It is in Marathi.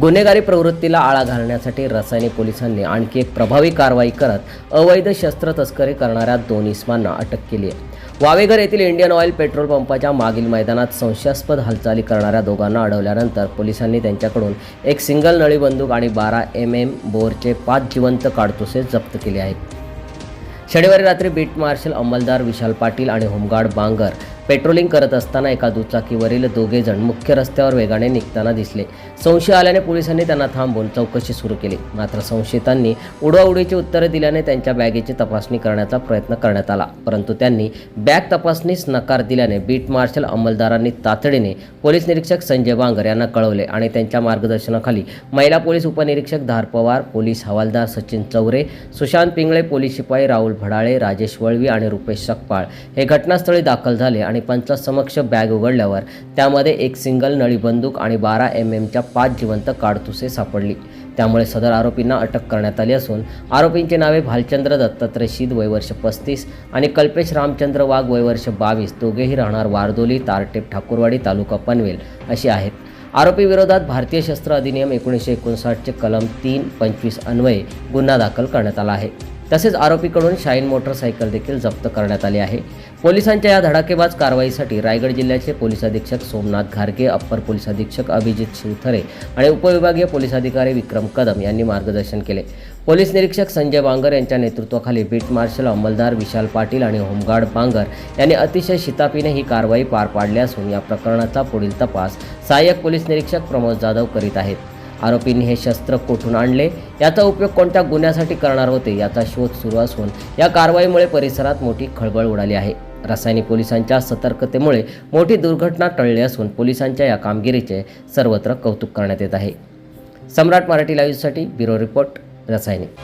गुन्हेगारी प्रवृत्तीला आळा घालण्यासाठी रसायनी पोलिसांनी आणखी एक प्रभावी कारवाई करत अवैध शस्त्र तस्करी करणाऱ्या दोन इस्मांना अटक केली आहे. वावेघर येथील इंडियन ऑइल पेट्रोल पंपाच्या मागील मैदानात संशयास्पद हालचाली करणाऱ्या दोघांना अडवल्यानंतर पोलिसांनी त्यांच्याकडून एक सिंगल नळी बंदूक आणि बारा एम एम बोरचे पाच जिवंत काडतुसे जप्त केले आहेत. शनिवारी रात्री बीट मार्शल अंमलदार विशाल पाटील आणि होमगार्ड बांगर पेट्रोलिंग करत असताना एका दुचाकीवरील दोघे जण मुख्य रस्त्यावर वेगाने निघताना दिसले. संशय आल्याने पोलिसांनी त्यांना थांबवून चौकशी सुरू केली. मात्र संशयितांनी उडवाउडीची उत्तरे दिल्याने त्यांच्या बॅगेची तपासणी करण्याचा प्रयत्न करण्यात आला. परंतु त्यांनी बॅग तपासणीस नकार दिल्याने बीट मार्शल अंमलदारांनी तातडीने पोलीस निरीक्षक संजय बांगर यांना कळवले आणि त्यांच्या मार्गदर्शनाखाली महिला पोलीस उपनिरीक्षक धार पवार पोलीस हवालदार सचिन चौरे सुशांत पिंगळे पोलीस शिपाई राहुल भडाळे राजेश वळवी आणि रुपेश सकपाळ हे घटनास्थळी दाखल झाले आणि पंचासमक्ष बॅग उघडल्यावर त्यामध्ये एक सिंगल नळी बंदूक आणि बारा एम एमच्या पाच जिवंत काडतुसे सापडली. त्यामुळे सदर आरोपींना अटक करण्यात आली असून आरोपींची नावे भालचंद्र दत्तात्रय शीद वयवर्ष पस्तीस आणि कल्पेश रामचंद्र वाघ वयवर्ष बावीस. दोघेही राहणार वारदोली तारटेप ठाकूरवाडी तालुका पनवेल अशी आहेत. आरोपी विरोधात भारतीय शस्त्र अधिनियम एकोणीसशे एकोणसाठचे कलम तीन पंचवीस अन्वये गुन्हा दाखल करण्यात आला आहे. तसेच आरोपीकडून शाईन मोटरसायकल देखील जप्त करण्यात आली आहे. पोलिसांच्या या धडाकेबाज कारवाईसाठी रायगड जिल्ह्याचे पोलीस अधीक्षक सोमनाथ घारगे अप्पर पोलीस अधीक्षक अभिजित शिवथरे आणि उपविभागीय पोलीस अधिकारी विक्रम कदम यांनी मार्गदर्शन केले. पोलीस निरीक्षक संजय बांगर यांच्या नेतृत्वाखाली बीट मार्शल अंमलदार विशाल पाटील आणि होमगार्ड बांगर यांनी अतिशय शितापीने ही कारवाई पार पाडली असून या प्रकरणाचा पुढील तपास सहाय्यक पोलीस निरीक्षक प्रमोद जाधव करीत आहेत. आरोपींनी हे शस्त्र कोठून आणले? याचा उपयोग कोणत्या गुन्ह्यासाठी करणार होते? याचा शोध सुरू असून या कारवाईमुळे परिसरात मोठी खळबळ उडाली आहे. रासायनिक पोलिसांच्या सतर्कतेमुळे मोठी दुर्घटना टळली असून पोलिसांच्या या कामगिरीचे सर्वत्र कौतुक करण्यात येत आहे. सम्राट मराठी लाईव्हसाठी ब्युरो रिपोर्ट रसायनिक